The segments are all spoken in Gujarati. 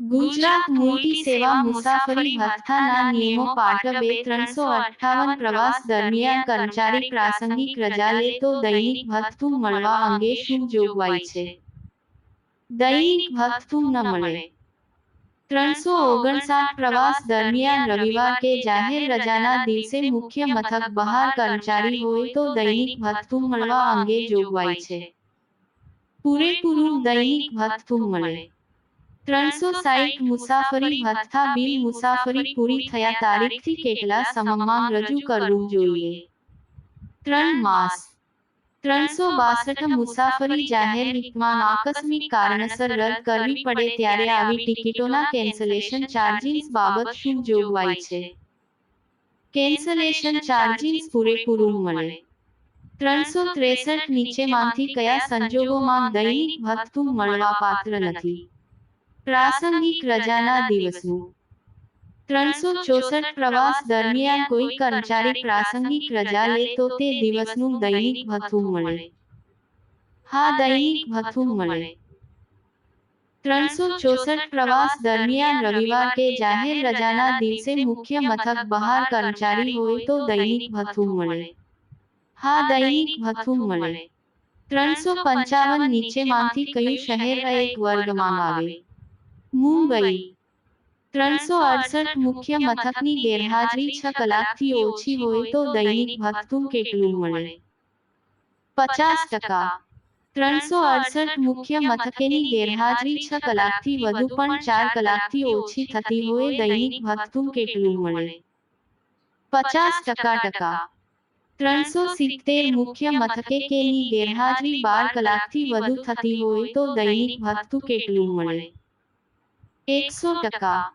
ગુજરાત મોટી સેવા મુસાફરી ભથ્થાના નિયમો પાઠ બે ત્રણસો અઠ્ઠાવન પ્રવાસ દરમિયાન કર્મચારી પ્રાસંગિક રજા લે તો દૈનિક ભથ્થું મળવા અંગે શું જોગવાઈ છે દૈનિક ભથ્થું ન મળે ત્રણસો ઓગણસાઠ પ્રવાસ દરમિયાન રવિવાર કે જાહેર રજાના દિવસે મુખ્ય મથક બહાર કર્મચારી હોય તો દૈનિક ભથ્થું મળવા અંગે જોગવાઈ છે પૂરેપૂરું દૈનિક ભથ્થું મળે ત્રણસો સાઈઠ મુસાફરી ભથ્થા બિલ મુસાફરી પૂરી થયા તારીખથી કેટલા સમમાં રજૂ કરવું જોઈએ? ત્રણ માસ. ત્રણસો બાસઠ મુસાફરી જાહેર હિતમાં આકસ્મિક કારણસર રદ કરવી પડે ત્યારે આવી ટિકિટોના કેન્સલેશન ચાર્જિસ બાબત શું જોગવાઈ છે? કેન્સલેશન ચાર્જિસ પૂરેપૂરું મળે. ત્રણસો ત્રેસઠ નીચેમાંથી કયા સંજોગોમાં દૈનિક ભથ્થું મળવા પાત્ર નથી? પ્રાસંગિક રજાના દિવસનું ત્રણસો ચોસઠ પ્રવાસ દરમિયાન કોઈ કર્મચારી પ્રાસંગિક રજા લે તો તે દિવસનું દૈનિક ભથ્થું મળે હા દૈનિક ભથ્થું મળે ત્રણસો ચોસઠ પ્રવાસ દરમિયાન રવિવાર કે જાહેર રજાના દિવસે મુખ્ય મથક બહાર કર્મચારી હોય તો દૈનિક ભથ્થું મળે હા દૈનિક ભથ્થું મળે ત્રણસો પંચાવન નીચેમાંથી કયું શહેર એક વર્ગમાં આવે મુંબઈ ત્રણસો અડસઠ મુખ્ય મથકની ગેરહાજરી છ કલાકથી ઓછી હોય તો દૈનિક ભથ્થું કેટલું મળે? પચાસ ટકા. ત્રણસો અડસઠ મુખ્ય મથકેની ગેરહાજરી છ કલાકથી વધુ પણ ચાર કલાકથી ઓછી થતી હોય દૈનિક ભથ્થું કેટલું મળે? પચાસ ટકા ટકા ત્રણસો સિત્તેર મુખ્ય મથકે કેની ગેરહાજરી બાર કલાકથી વધુ થતી હોય તો દૈનિક ભથ્થું કેટલું મળે? એકસો ટકા.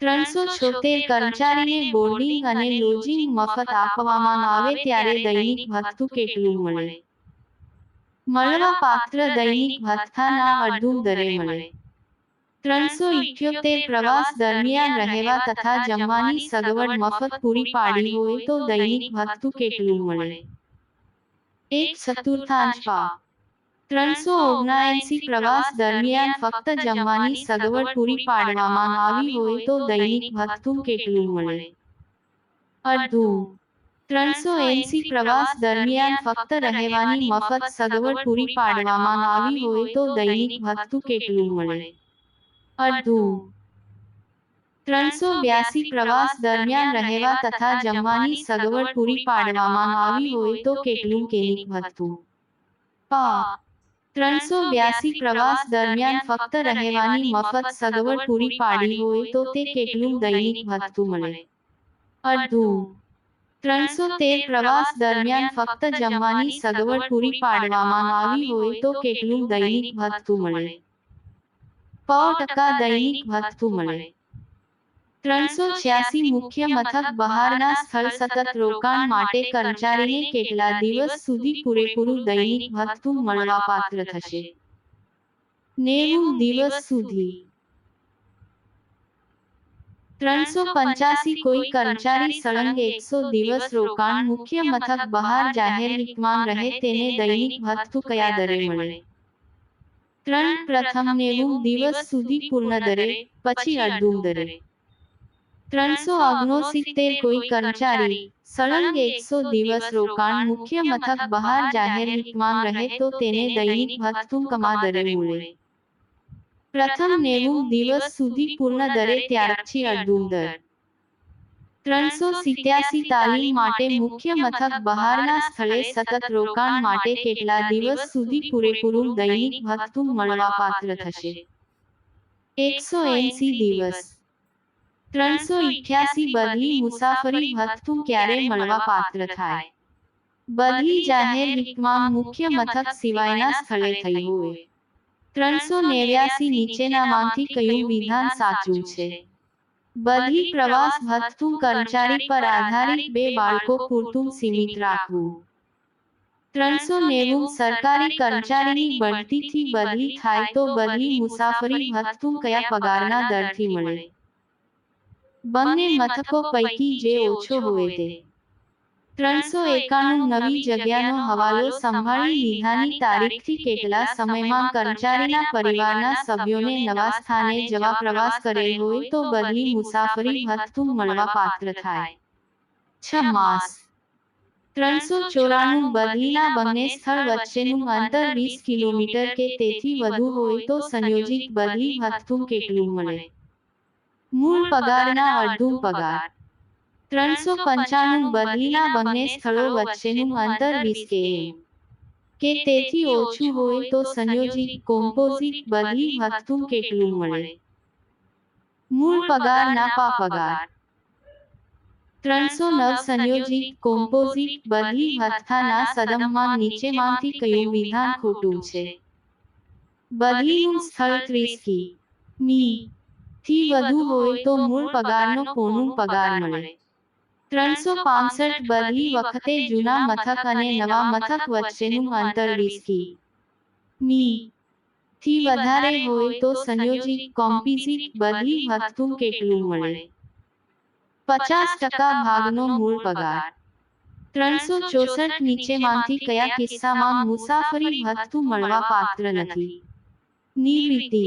ત્રણસો છોતેર કર્મચારીને બોર્ડિંગ અને લોજિંગ મફત આપવામાં આવે ત્યારે દૈનિક ભથ્થું કેટલું મળે? મળવા પાત્ર દૈનિક ભથ્થાના અડધું દરે મળે. ત્રણસો ઇઠ્યોતેર પ્રવાસ દરમિયાન રહેવા તથા જમવાની સગવડ મફત પૂરી પાડી હોય તો દૈનિક ભથ્થું કેટલું મળે? એક ચતુર્થાંશ પા ત્રણસો ઓગણએંસી પ્રવાસ દરમિયાન ફક્ત જમવાની સગવડ પૂરી પાડવામાં આવી હોય તો દૈનિક ભથ્થું કેટલું મળે અડધું ત્રણસો એંસી પ્રવાસ દરમિયાન ફક્ત રહેવાની મફત સગવડ પૂરી પાડવામાં આવી હોય તો દૈનિક ભથ્થું કેટલું મળે અડધું ત્રણસો બ્યાસી પ્રવાસ દરમિયાન રહેવા તથા જમવાની સગવડ પૂરી પાડવામાં આવી હોય તો કેટલું કેનિક ભથ્થું પા ત્રણસો બ્યાસી પ્રવાસ દરમિયાન ફક્ત રહેવાની મફત સગવડ પૂરી પાડી હોય તો તે કેટલું દૈનિક ભથ્થું મળે? અડધું. ત્રણસો તેર પ્રવાસ દરમિયાન ફક્ત જમવાની સગવડ પૂરી પાડવામાં આવી હોય તો કેટલું દૈનિક ભથ્થું મળે? પ ટકા દૈનિક ભથ્થું મળે. ત્રણસો છ્યાસી મુખ્ય મથક બહારના સ્થળ સતત રોકાણ માટે કર્મચારીને કેટલા દિવસ સુધી પૂરેપૂરું દૈનિક ભથ્થું મળવા પાત્ર થશે? નેવું દિવસ સુધી. ત્રણસો પંચાસી કોઈ કર્મચારી સળંગ એકસો દિવસ રોકાણ મુખ્ય મથક બહાર જાહેર હિતમાં રહે તેને દૈનિક ભથ્થું કયા દરે મળે? ત્રણ પ્રથમ નેવું દિવસ સુધી પૂર્ણ દરે, પછી અડધું દરે. ત્રણસો ઓગણસિત્તેર કોઈ કર્મચારી. સળંગ એકસો દિવસ રોકાણ મુખ્ય મથક બહાર જાહેર હિતમાં રહે તો તેને દૈનિક ભથ્થું કમા દરે મળે પ્રથમ નેવું દિવસ સુધી પૂર્ણ દરે ત્યારથી અડધું દર ત્રણસો સિત્યાસી તાલીમ માટે મુખ્ય મથક બહારના સ્થળે સતત રોકાણ માટે કેટલા દિવસ સુધી પૂરેપૂરું દૈનિક ભથ્થું મળવા પાત્ર થશે? એકસો એંસી દિવસ. ત્રણસો ઇઠ્યાસી બદલી મુસાફરી ભથ્થું ક્યારે મળવા પાત્ર થાય? બદલી જાહેર હિતમાં મુખ્ય મથક સિવાયના સ્થળે થઈ હોય. ત્રણસો નેવ્યાસી નીચેનામાંથી કયું વિધાન સાચું છે? બદલી પ્રવાસ ભથ્થું કર્મચારી પર આધારિત બે બાળકો પૂરતું સીમિત રાખવું. ત્રણસો નેવું સરકારી કર્મચારીની બઢતીથી બદલી થાય તો બદલી મુસાફરી ભથ્થું કયા પગારના દરથી મળે? બંને મથકો પૈકી જે ઓછો હોય તે. ત્રણસો એકાણું નવી જગ્યાનો હવાલો સંભાળી લીધાની તારીખથી કેટલા સમયમાં કર્મચારીના પરિવારના સભ્યોને નવા સ્થાને જવા પ્રવાસ કરેલ હોય તો બદલી મુસાફરી ભથ્થું મળવા પાત્ર થાય. છ માસ ત્રણસો ચોરાણું બદલીના બંને સ્થળ વચ્ચેનું અંતર વીસ કિલોમીટર કે તેથી વધુ હોય તો સંયોજિત બદલી ભથ્થું કેટલું મળે. મૂળ પગારના અડધું પગાર. ત્રણસો પંચાણું બદલીના બંને સ્થળો વચ્ચેનું અંતર વીસ કેએમ કે તેથી ઓછું હોય તો સંયોજિત કોમ્પોઝિટ બદલી ભથ્થું કેટલું મળે? મૂળ? પગાર નાપા પગાર. ત્રણસો નવ સંયોજિત કોમ્પોઝિટ બદલી ભથ્થાના સદમમાં નીચેમાંથી કયું વિધાન ખોટું છે? બદલીનું સ્થળ ત્રીસ. મી. થી વધુ હોય તો મૂળ પગારનો પોણું પગાર મળે? ત્રણસો પાસઠ બદલી વખતે જૂના મથક અને નવા મથક વચ્ચેનું અંતર વીસથી મી. થી વધારે હોય તો સંયોજિત કોમ્પિઝિટ બદલી વખતું કેટલું મળે? પચાસ ટકા ભાગનો મૂળ પગાર. ત્રણસો ચોસઠ નીચેમાંથી કયા કિસ્સામાં મુસાફરી ભથ્થું મળવા પાત્ર નથી? નિવૃત્તિ.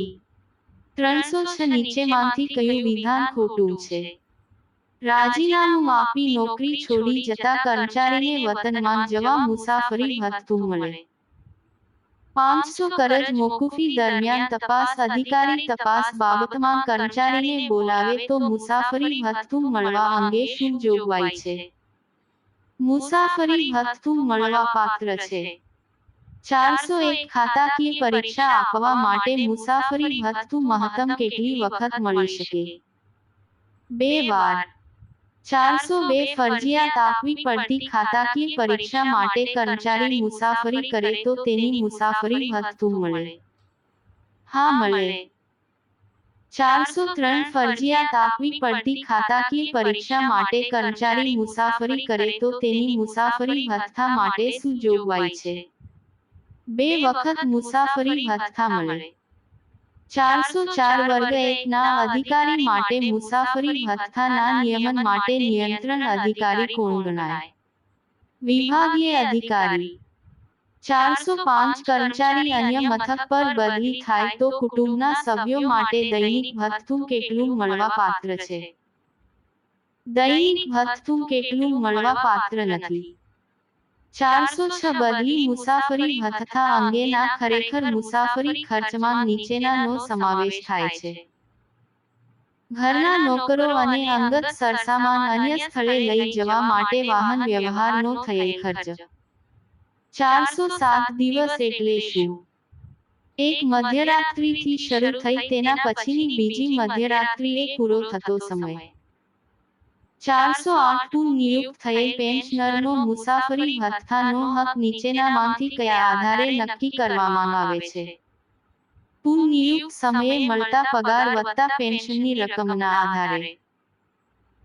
ત્રણસો છ નીચેમાંથી કયું વિધાન ખોટું છે? રાજીનામું આપી નોકરી છોડી જતા કર્મચારીને વતનમાં જવા મુસાફરી ભથ્થું મળે. પાંચસો કરજ મોકૂફી દરમિયાન તપાસ અધિકારી તપાસ બાબતમાં કર્મચારીને બોલાવે તો મુસાફરી ભથ્થું મળવા અંગે શું જોગવાઈ છે? મુસાફરી ભથ્થું મળવા પાત્ર છે. ચારસો એક ખાતાકીય પરીક્ષા આપવા માટે મુસાફરી ભથ્થું મહત્તમ કેટલી વખત મળી શકે? બે વાર. ચારસો બે ફરજિયાત આપવી પડતી ખાતાકીય પરીક્ષા માટે કર્મચારી મુસાફરી કરે તો તેની મુસાફરી ભથ્થું મળે. હા મળે. ચારસો ત્રણ ફરજિયાત આપવી પડતી ખાતાકીય પરીક્ષા માટે કર્મચારી મુસાફરી કરે તો તેની મુસાફરી ભથ્થા માટે શું જોગવાઈ છે. બે વખત મુસાફરી ભથ્થા મળે. ચારસો ચાર વર્ગ એક ના અધિકારી માટે મુસાફરી ભથ્થાના નિયમન માટે નિયંત્રણ અધિકારી કોણ ગણાય? વિભાગીય અધિકારી. ચારસો પાંચ કર્મચારી અન્ય મથક પર બદલી થાય તો કુટુંબના સભ્યો માટે દૈનિક ભથ્થું કેટલું મળવા પાત્ર છે? દૈનિક ભથ્થું કેટલું મળવા પાત્ર નથી. ચારસો છ બદલી મુસાફરી ભથ્થા અંગેના ખરેખર મુસાફરી ખર્ચમાં નીચેનાનો સમાવેશ થાય છે. ઘરના નોકરો અને અંગત સરસામાન અન્ય સ્થળે લઈ જવા માટે વાહન વ્યવહારનો થયેલ ખર્ચ. ચારસો સાત દિવસ એટલે શું? એક મધ્યરાત્રિથી શરૂ થઈ તેના પછીની બીજી મધ્યરાત્રિએ પૂરો થતો સમય. ચારસો આઠ નિયુક્ત થયેલ પેન્શનરનો મુસાફરી ભથ્થાનો હક નીચેનામાંથી કયા આધારે નક્કી કરવામાં આવે છે. નિયુક્ત સમયે મળતા પગાર વત્તા પેન્શનની રકમના આધારે.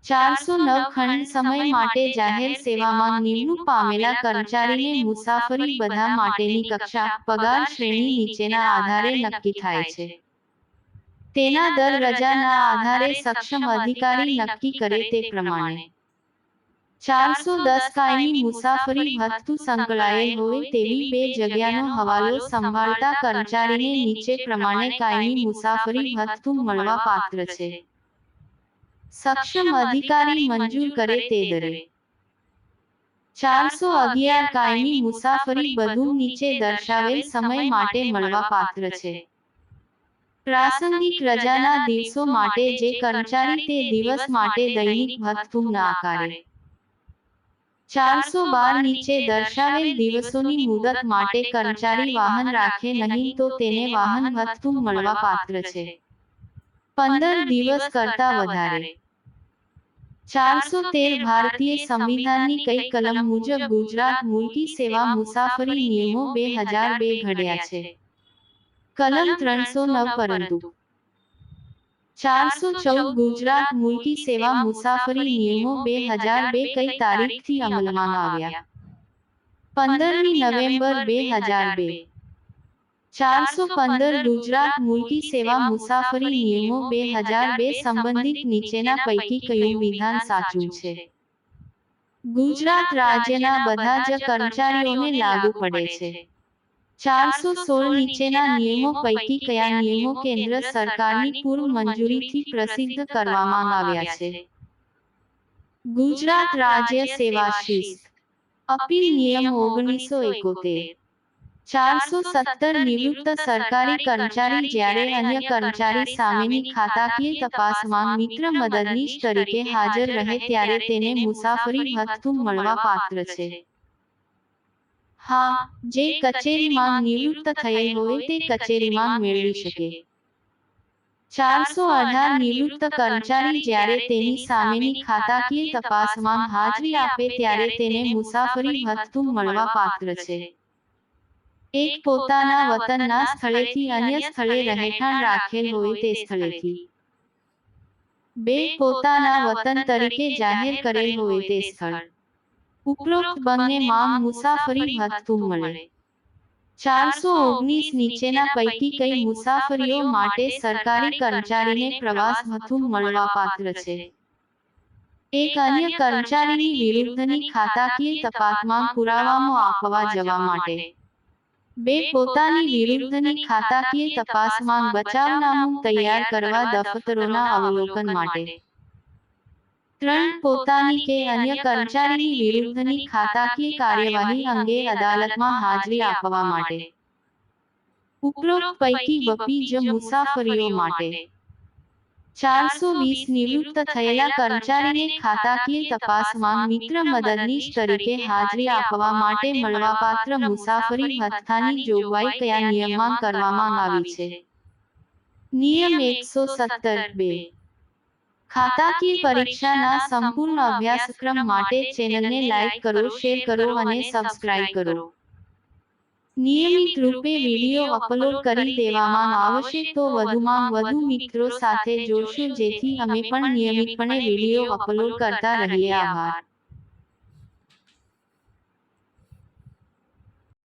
ચારસો નવ ખંડ સમય માટે જાહેર સેવામાં નિમણૂક પામેલા કર્મચારીને મુસાફરી બધા માટેની કક્ષા પગાર શ્રેણી નીચેના આધારે નક્કી થાય છે. તેના દર રજાના આધારે સક્ષમ અધિકારી નક્કી કરે તે પ્રમાણે. ચારસો દસ કાયમી મુસાફરી ભથ્થું સંકળાયેલ હોય તેવી બે જગ્યાનો હવાલો સંભાળતા કર્મચારીને નીચે પ્રમાણે કાયમી મુસાફરી ભથ્થું મળવા પાત્ર છે. સક્ષમ અધિકારી મંજૂર કરે તે દરે. ચારસો અગિયાર કાયમી મુસાફરી બધું નીચે દર્શાવેલ સમય માટે મળવા પાત્ર છે. પ્રાસંગિક રજાના દિવસો માટે જે કર્મચારી તે દિવસ માટે દૈનિક ભથ્થું ના આકારે ચારસો બાર નીચે દર્શાવેલ દિવસોની મુદત માટે કર્મચારી વાહન રાખે નહીં તો તેને વાહન ભથ્થું મળવા પાત્ર છે. પંદર દિવસ કરતા વધારે. ચારસો તેર ભારતીય સંવિધાનની કઈ કલમ મુજબ ગુજરાત મુલકી સેવા મુસાફરી નિયમો બે હજાર બે ઘડ્યા છે. કલમ ત્રણસો નવ પરંતુ ચારસો ચૌદ ગુજરાત મુલકી સેવા મુસાફરી નિયમો બે હજાર બે કઈ તારીખથી અમલમાં આવ્યા? પંદરમી નવેમ્બર બે હજાર બે. ચારસો પંદર ગુજરાત મુલકી સેવા મુસાફરી નિયમો બે હજાર બે સંબંધિત નીચેના પૈકી કયું વિધાન સાચું છે? ગુજરાત રાજ્યના બધા જ કર્મચારીઓને લાગુ પડે છે. ચારસો સોળ નીચેના નિયમો પૈકી કયા નિયમો કેન્દ્ર સરકારની પૂર્વ મંજૂરીથી પ્રસિદ્ધ કરવામાં આવ્યા છે. ગુજરાત રાજ્ય સેવા શિસ્ત અપીલ નિયમ ઓગણીસો એકોતેર. ચારસો સત્તર નિવૃત્ત સરકારી કર્મચારી જ્યારે અન્ય કર્મચારી સામેની ખાતાકીય તપાસમાં મિત્ર મદદનીશ તરીકે હાજર રહે ત્યારે તેને મુસાફરી ભથ્થું મળવા પાત્ર છે. હા જે કચેરીમાં નિવૃત્ત થયેલ હોય તે કચેરીમાં મેળવી શકે. ચારસો અઢાર નિવૃત્ત કર્મચારી જ્યારે તેની સામેની ખાતાકીય તપાસમાં હાજરી આપે ત્યારે તેને મુસાફરી ભથ્થું મળવા પાત્ર છે. એક પોતાના વતનના સ્થળેથી અન્ય સ્થળે રહેઠાણ રાખેલ હોય તે સ્થળેથી. બે પોતાના વતન તરીકે જાહેર કરેલ હોય તે સ્થળ. ઉપરોક્ત બંને માં મુસાફરી ભથ્થું મળે. ચારસો ઓગણીસ નીચેના પૈકી કઈ મુસાફરીઓ માટે સરકારી કર્મચારીને પ્રવાસ ભથ્થું મળવા પાત્ર છે. એક અન્ય કર્મચારીની વિરુદ્ધની ખાતાકીય તપાસમાં પુરાવામાં આપવા જવા માટે. બે પોતાની વિરુદ્ધની ખાતાકીય તપાસમાં બચાવનામું તૈયાર કરવા દફતરોના અવલોકન માટે. ત્રણ પોતાની કે અન્ય કર્મચારીની વિરુદ્ધની ખાતાકીય કાર્યવાહી અંગે અદાલતમાં હાજરી આપવા માટે. ઉપરોક્ત પૈકી વપી જ મુસાફરીઓ માટે. ચારસો વીસ નિવૃત્ત થયેલા કર્મચારીને ખાતાકીય તપાસમાં મિત્ર મદદનીશ તરીકે હાજરી આપવા માટે મળવાપાત્ર મુસાફરી ભથ્થાની જોગવાઈ કયા નિયમમાં કરવામાં આવી છે? નિયમ એકસો સત્તર બે. ખાતાકીય પરીક્ષાના સંપૂર્ણ અભ્યાસક્રમ માટે ચેનલને લાઈક કરો શેર કરો અને સબસ્ક્રાઇબ કરો. નિયમિત રૂપે વીડિયો અપલોડ કરી દેવામાં આવશે તો વધુમાં વધુ મિત્રો સાથે જોડશું જેથી અમે પણ નિયમિતપણે વીડિયો અપલોડ કરતા રહીએ. આભાર.